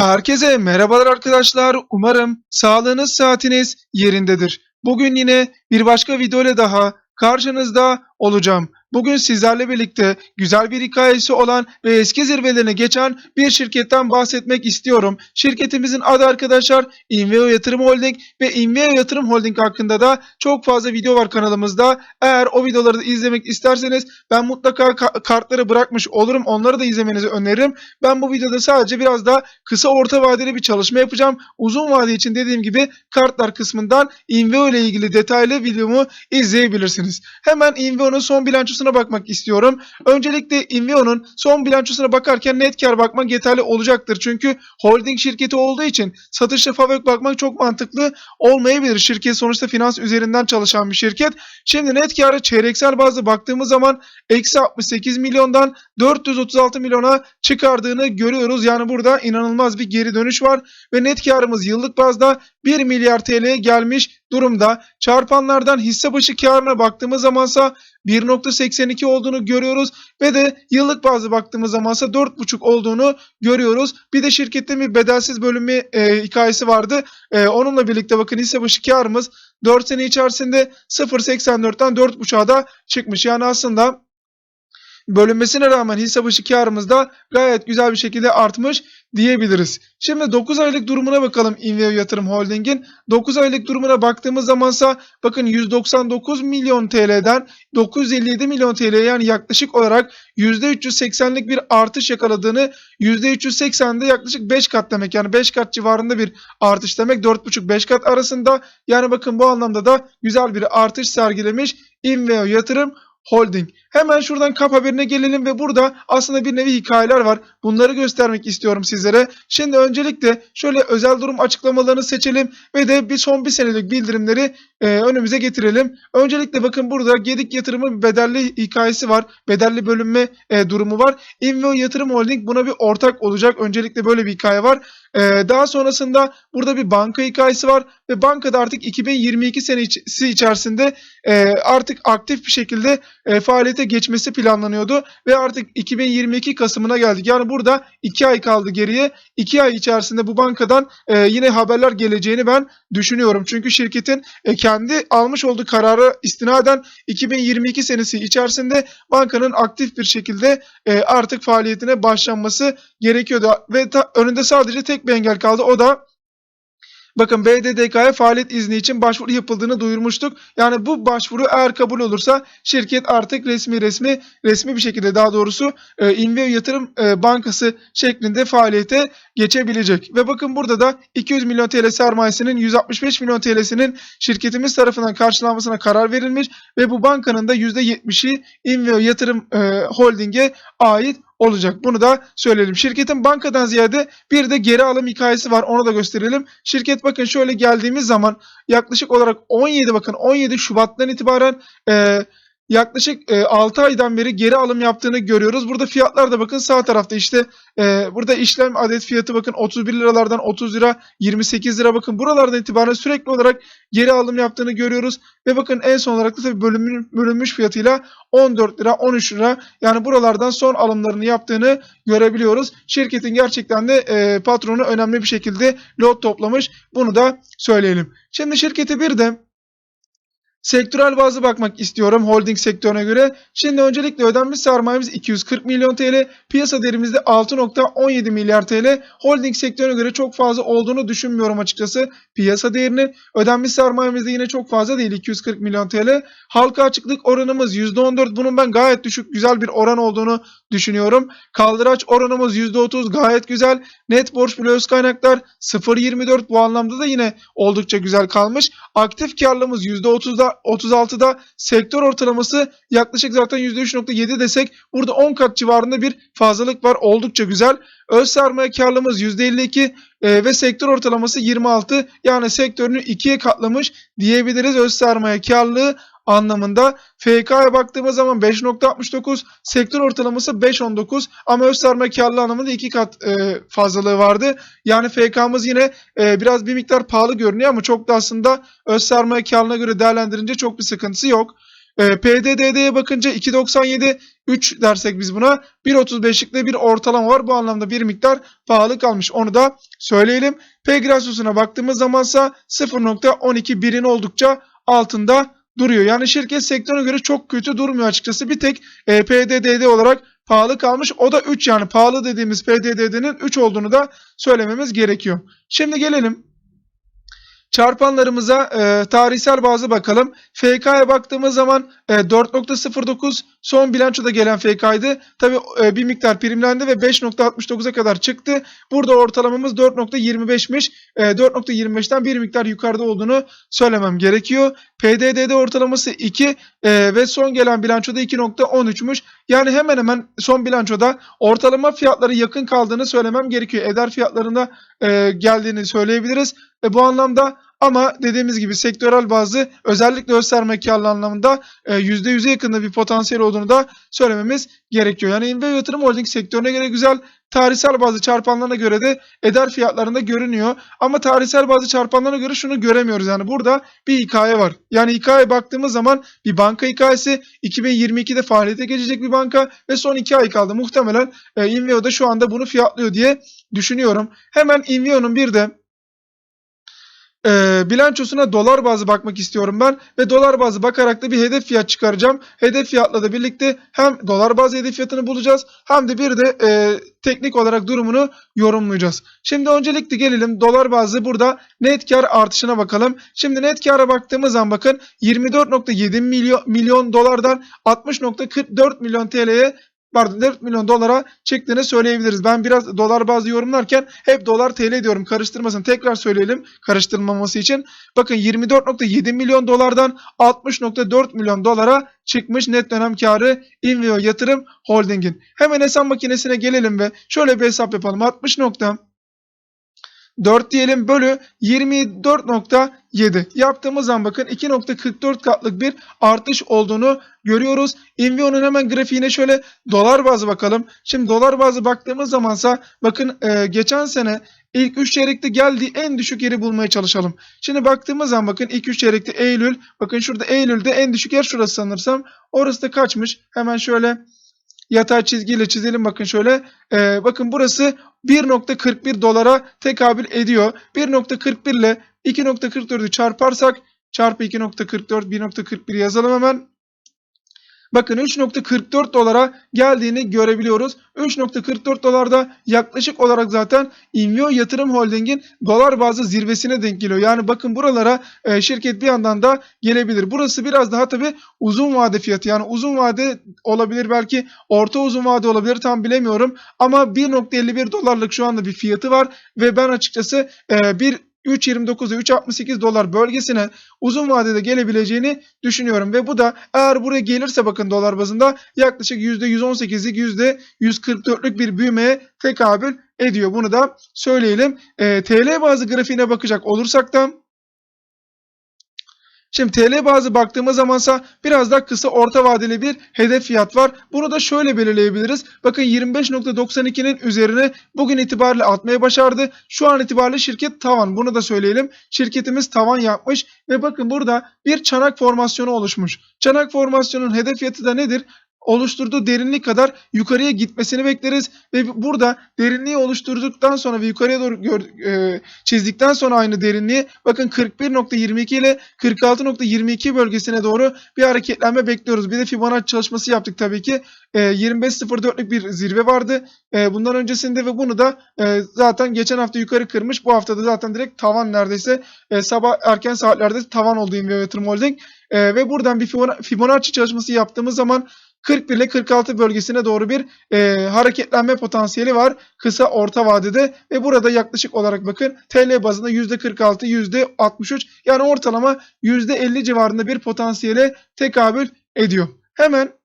Herkese merhabalar arkadaşlar. Umarım sağlığınız saatiniz yerindedir. Bugün yine bir başka video ile daha karşınızda olacağım. Bugün sizlerle birlikte güzel bir hikayesi olan ve eski zirvelerine geçen bir şirketten bahsetmek istiyorum. Şirketimizin adı arkadaşlar Inveo Yatırım Holding ve Inveo Yatırım Holding hakkında da çok fazla video var kanalımızda. Eğer o videoları da izlemek isterseniz ben mutlaka ka- kartları bırakmış olurum. Onları da izlemenizi öneririm. Ben bu videoda sadece biraz daha kısa orta vadeli bir çalışma yapacağım. Uzun vade için dediğim gibi kartlar kısmından Inveo ile ilgili detaylı videomu izleyebilirsiniz. Hemen Inveo'nun son bilançosuna bakmak istiyorum. Öncelikle Inveo'nun son bilançosuna bakarken net kar bakmak yeterli olacaktır. Çünkü holding şirketi olduğu için satışa fabrik bakmak çok mantıklı olmayabilir. Şirket sonuçta finans üzerinden çalışan bir şirket. Şimdi net karı çeyreksel bazda baktığımız zaman eksi 68 milyondan 436 milyona çıkardığını görüyoruz. Yani burada inanılmaz bir geri dönüş var ve net karımız yıllık bazda 1 milyar TL'ye gelmiş durumda. Çarpanlardan hisse başı karına baktığımız zamansa 1.82 olduğunu görüyoruz ve de yıllık bazı baktığımız zamansa 4.5 olduğunu görüyoruz. Bir de şirketin bir bedelsiz bölümü e, hikayesi vardı. E, onunla birlikte bakın hisse başı karımız 4 sene içerisinde 0.84'ten 4.5'a da çıkmış. Yani aslında bölünmesine rağmen hisse başı karımız da gayet güzel bir şekilde artmış diyebiliriz. Şimdi 9 aylık durumuna bakalım Inveo Yatırım Holding'in. 9 aylık durumuna baktığımız zamansa bakın 199 milyon TL'den 957 milyon TL yani yaklaşık olarak %380'lik bir artış yakaladığını %380'de yaklaşık 5 kat demek yani 5 kat civarında bir artış demek 4,5-5 kat arasında yani bakın bu anlamda da güzel bir artış sergilemiş Inveo Yatırım Holding. Hemen şuradan kap haberine gelelim ve burada aslında bir nevi hikayeler var. Bunları göstermek istiyorum sizlere. Şimdi öncelikle şöyle özel durum açıklamalarını seçelim ve de bir son bir senelik bildirimleri e, önümüze getirelim. Öncelikle bakın burada Gedik yatırımı bir bedelli hikayesi var. Bedelli bölünme e, durumu var. Inveo Yatırım Holding buna bir ortak olacak. Öncelikle böyle bir hikaye var. E, daha sonrasında burada bir banka hikayesi var ve bankada artık 2022 senesi içerisinde e, artık aktif bir şekilde e, faaliyete geçmesi planlanıyordu ve artık 2022 Kasım'ına geldik. Yani burada 2 ay kaldı geriye. 2 ay içerisinde bu bankadan e, yine haberler geleceğini ben düşünüyorum. Çünkü şirketin kendi almış olduğu karara istinaden 2022 senesi içerisinde bankanın aktif bir şekilde artık faaliyetine başlanması gerekiyordu. Ve önünde sadece tek bir engel kaldı. O da Bakın BDDK'ya faaliyet izni için başvuru yapıldığını duyurmuştuk. Yani bu başvuru eğer kabul olursa şirket artık resmi resmi resmi bir şekilde daha doğrusu e, Inveo Yatırım e, Bankası şeklinde faaliyete geçebilecek. Ve bakın burada da 200 milyon TL sermayesinin 165 milyon TL'sinin şirketimiz tarafından karşılanmasına karar verilmiş ve bu bankanın da %70'i Inveo Yatırım e, Holding'e ait olacak. Bunu da söyleyelim. Şirketin bankadan ziyade bir de geri alım hikayesi var. Onu da gösterelim. Şirket bakın şöyle geldiğimiz zaman yaklaşık olarak 17 bakın 17 Şubat'tan itibaren e, yaklaşık e, 6 aydan beri geri alım yaptığını görüyoruz. Burada fiyatlar da bakın sağ tarafta işte e, burada işlem adet fiyatı bakın 31 liralardan 30 lira 28 lira bakın buralardan itibaren sürekli olarak geri alım yaptığını görüyoruz. Ve bakın en son olarak da tabii bölünmüş, bölünmüş fiyatıyla 14 lira 13 lira yani buralardan son alımlarını yaptığını görebiliyoruz. Şirketin gerçekten de e, patronu önemli bir şekilde lot toplamış. Bunu da söyleyelim. Şimdi şirketi bir de Sektörel bazı bakmak istiyorum holding sektörüne göre. Şimdi öncelikle ödenmiş sermayemiz 240 milyon TL. Piyasa değerimizde 6.17 milyar TL. Holding sektörüne göre çok fazla olduğunu düşünmüyorum açıkçası. Piyasa değerinin ödenmiş sermayemiz de yine çok fazla değil 240 milyon TL. Halka açıklık oranımız %14. Bunun ben gayet düşük güzel bir oran olduğunu düşünüyorum. Kaldıraç oranımız %30 gayet güzel. Net borç bile öz kaynaklar 0.24 bu anlamda da yine oldukça güzel kalmış. Aktif karlılığımız %30'da 36'da sektör ortalaması yaklaşık zaten %3.7 desek burada 10 kat civarında bir fazlalık var. Oldukça güzel. Öz sermaye karlılığımız %52 e, ve sektör ortalaması 26 yani sektörünü ikiye katlamış diyebiliriz öz sermaye karlılığı anlamında. FK'ya baktığımız zaman 5.69 sektör ortalaması 5.19 ama öz sermaye karlılığı anlamında 2 kat e, fazlalığı vardı. Yani FK'mız yine e, biraz bir miktar pahalı görünüyor ama çok da aslında öz sermaye karlılığına göre değerlendirince çok bir sıkıntısı yok. E, PDD'ye bakınca 2.97 3 dersek biz buna 1.35'lik de bir ortalama var. Bu anlamda bir miktar pahalı kalmış. Onu da söyleyelim. P rasyosuna baktığımız zamansa 0.12 birin oldukça altında duruyor. Yani şirket sektörüne göre çok kötü durmuyor açıkçası. Bir tek e, PDDD olarak pahalı kalmış. O da 3 yani pahalı dediğimiz PDDD'nin 3 olduğunu da söylememiz gerekiyor. Şimdi gelelim çarpanlarımıza e, tarihsel bazı bakalım. FK'ya baktığımız zaman e, 4.09 son bilançoda gelen FK'ydı. Tabi e, bir miktar primlendi ve 5.69'a kadar çıktı. Burada ortalamamız 4.25'miş. E, 4.25'ten bir miktar yukarıda olduğunu söylemem gerekiyor. PDD'de ortalaması 2 e, ve son gelen bilançoda 2.13'müş. Yani hemen hemen son bilançoda ortalama fiyatları yakın kaldığını söylemem gerekiyor. Eder fiyatlarında e, geldiğini söyleyebiliriz. E, bu anlamda ama dediğimiz gibi sektörel bazı özellikle gösterme karlı anlamında e, %100'e yakında bir potansiyel olduğunu da söylememiz gerekiyor. Yani Inveo Yatırım Holding sektörüne göre güzel, tarihsel bazı çarpanlarına göre de eder fiyatlarında görünüyor. Ama tarihsel bazı çarpanlarına göre şunu göremiyoruz. Yani burada bir hikaye var. Yani hikaye baktığımız zaman bir banka hikayesi 2022'de faaliyete geçecek bir banka ve son 2 ay kaldı. Muhtemelen e, Inveo da şu anda bunu fiyatlıyor diye düşünüyorum. Hemen Inveo'nun bir de e, bilançosuna dolar bazı bakmak istiyorum ben ve dolar bazı bakarak da bir hedef fiyat çıkaracağım. Hedef fiyatla da birlikte hem dolar bazı hedef fiyatını bulacağız hem de bir de e, teknik olarak durumunu yorumlayacağız. Şimdi öncelikle gelelim dolar bazı burada net kar artışına bakalım. Şimdi net kara baktığımız zaman bakın 24.7 milyon, milyon dolardan 60.44 milyon TL'ye pardon 4 milyon dolara çıktığını söyleyebiliriz. Ben biraz dolar bazlı yorumlarken hep dolar TL diyorum karıştırmasın. Tekrar söyleyelim karıştırmaması için. Bakın 24.7 milyon dolardan 60.4 milyon dolara çıkmış net dönem karı Inveo Yatırım Holding'in. Hemen hesap makinesine gelelim ve şöyle bir hesap yapalım. 60. 4 diyelim bölü 24.7 yaptığımız zaman bakın 2.44 katlık bir artış olduğunu görüyoruz. Invio'nun hemen grafiğine şöyle dolar bazı bakalım. Şimdi dolar bazı baktığımız zamansa bakın e, geçen sene ilk 3 çeyrekte geldiği en düşük yeri bulmaya çalışalım. Şimdi baktığımız zaman bakın ilk 3 çeyrekte Eylül bakın şurada Eylül'de en düşük yer şurası sanırsam. Orası da kaçmış? Hemen şöyle yatay çizgiyle çizelim bakın şöyle. Ee, bakın burası 1.41 dolara tekabül ediyor. 1.41 ile 2.44'ü çarparsak çarpı 2.44 1.41 yazalım hemen. Bakın 3.44 dolara geldiğini görebiliyoruz. 3.44 dolarda yaklaşık olarak zaten Invio Yatırım Holding'in dolar bazı zirvesine denk geliyor. Yani bakın buralara e, şirket bir yandan da gelebilir. Burası biraz daha tabi uzun vade fiyatı. Yani uzun vade olabilir belki orta uzun vade olabilir tam bilemiyorum. Ama 1.51 dolarlık şu anda bir fiyatı var ve ben açıkçası e, bir 3.29 ile 3.68 dolar bölgesine uzun vadede gelebileceğini düşünüyorum. Ve bu da eğer buraya gelirse bakın dolar bazında yaklaşık %118'lik %144'lük bir büyümeye tekabül ediyor. Bunu da söyleyelim. E, TL bazı grafiğine bakacak olursak da Şimdi TL bazı baktığımız zamansa biraz daha kısa orta vadeli bir hedef fiyat var. Bunu da şöyle belirleyebiliriz. Bakın 25.92'nin üzerine bugün itibariyle atmaya başardı. Şu an itibariyle şirket tavan. Bunu da söyleyelim. Şirketimiz tavan yapmış ve bakın burada bir çanak formasyonu oluşmuş. Çanak formasyonun hedef fiyatı da nedir? Oluşturduğu derinlik kadar yukarıya gitmesini bekleriz ve burada derinliği oluşturduktan sonra ve yukarıya doğru gör, e, çizdikten sonra aynı derinliği bakın 41.22 ile 46.22 bölgesine doğru bir hareketlenme bekliyoruz. Bir de Fibonacci çalışması yaptık tabii ki. E, 25.04'lük bir zirve vardı. E, bundan öncesinde ve bunu da e, zaten geçen hafta yukarı kırmış. Bu hafta da zaten direkt tavan neredeyse e, sabah erken saatlerde tavan oldu Inveo Yatırım Holding. E, ve buradan bir Fibonacci çalışması yaptığımız zaman 41 ile 46 bölgesine doğru bir e, hareketlenme potansiyeli var kısa orta vadede ve burada yaklaşık olarak bakın TL bazında %46 %63 yani ortalama %50 civarında bir potansiyele tekabül ediyor. Hemen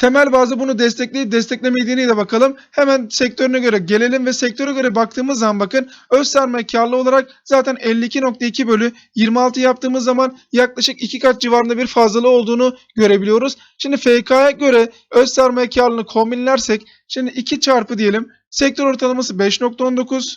Temel bazı bunu destekleyip desteklemediğine de bakalım. Hemen sektörüne göre gelelim ve sektöre göre baktığımız zaman bakın öz sermaye karlı olarak zaten 52.2 bölü 26 yaptığımız zaman yaklaşık 2 kat civarında bir fazlalığı olduğunu görebiliyoruz. Şimdi FK'ya göre öz sermaye karlılığını kombinlersek şimdi 2 çarpı diyelim sektör ortalaması 5.19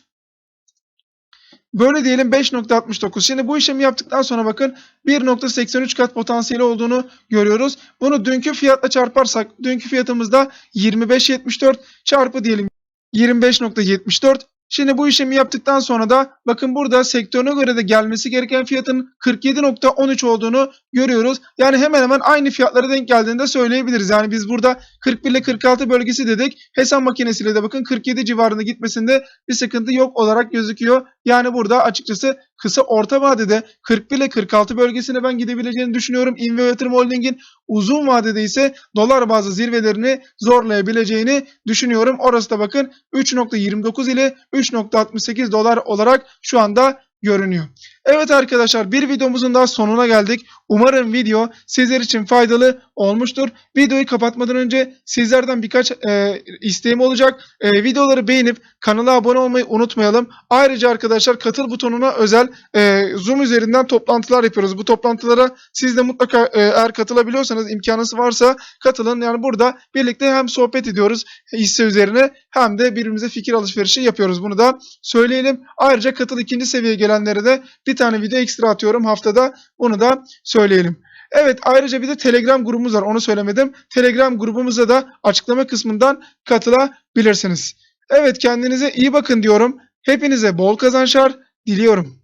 Böyle diyelim 5.69. Şimdi bu işlemi yaptıktan sonra bakın 1.83 kat potansiyeli olduğunu görüyoruz. Bunu dünkü fiyatla çarparsak dünkü fiyatımızda 25.74 çarpı diyelim 25.74. Şimdi bu işlemi yaptıktan sonra da bakın burada sektörüne göre de gelmesi gereken fiyatın 47.13 olduğunu görüyoruz. Yani hemen hemen aynı fiyatlara denk geldiğini de söyleyebiliriz. Yani biz burada 41 ile 46 bölgesi dedik. Hesap makinesiyle de bakın 47 civarında gitmesinde bir sıkıntı yok olarak gözüküyor. Yani burada açıkçası kısa orta vadede 41 ile 46 bölgesine ben gidebileceğini düşünüyorum. İnve Yatırım Holding'in uzun vadede ise dolar bazlı zirvelerini zorlayabileceğini düşünüyorum. Orası da bakın 3.29 ile 3.68 dolar olarak şu anda görünüyor. Evet arkadaşlar bir videomuzun daha sonuna geldik. Umarım video sizler için faydalı olmuştur. Videoyu kapatmadan önce sizlerden birkaç e, isteğim olacak. E, videoları beğenip kanala abone olmayı unutmayalım. Ayrıca arkadaşlar katıl butonuna özel e, Zoom üzerinden toplantılar yapıyoruz. Bu toplantılara siz de mutlaka e, eğer katılabiliyorsanız imkanınız varsa katılın. Yani burada birlikte hem sohbet ediyoruz hisse üzerine hem de birbirimize fikir alışverişi yapıyoruz. Bunu da söyleyelim. Ayrıca katıl ikinci seviyeye gelenlere de bir tane video ekstra atıyorum haftada. Bunu da söyleyelim. Evet ayrıca bir de Telegram grubumuz var onu söylemedim. Telegram grubumuza da açıklama kısmından katılabilirsiniz. Evet kendinize iyi bakın diyorum. Hepinize bol kazançlar diliyorum.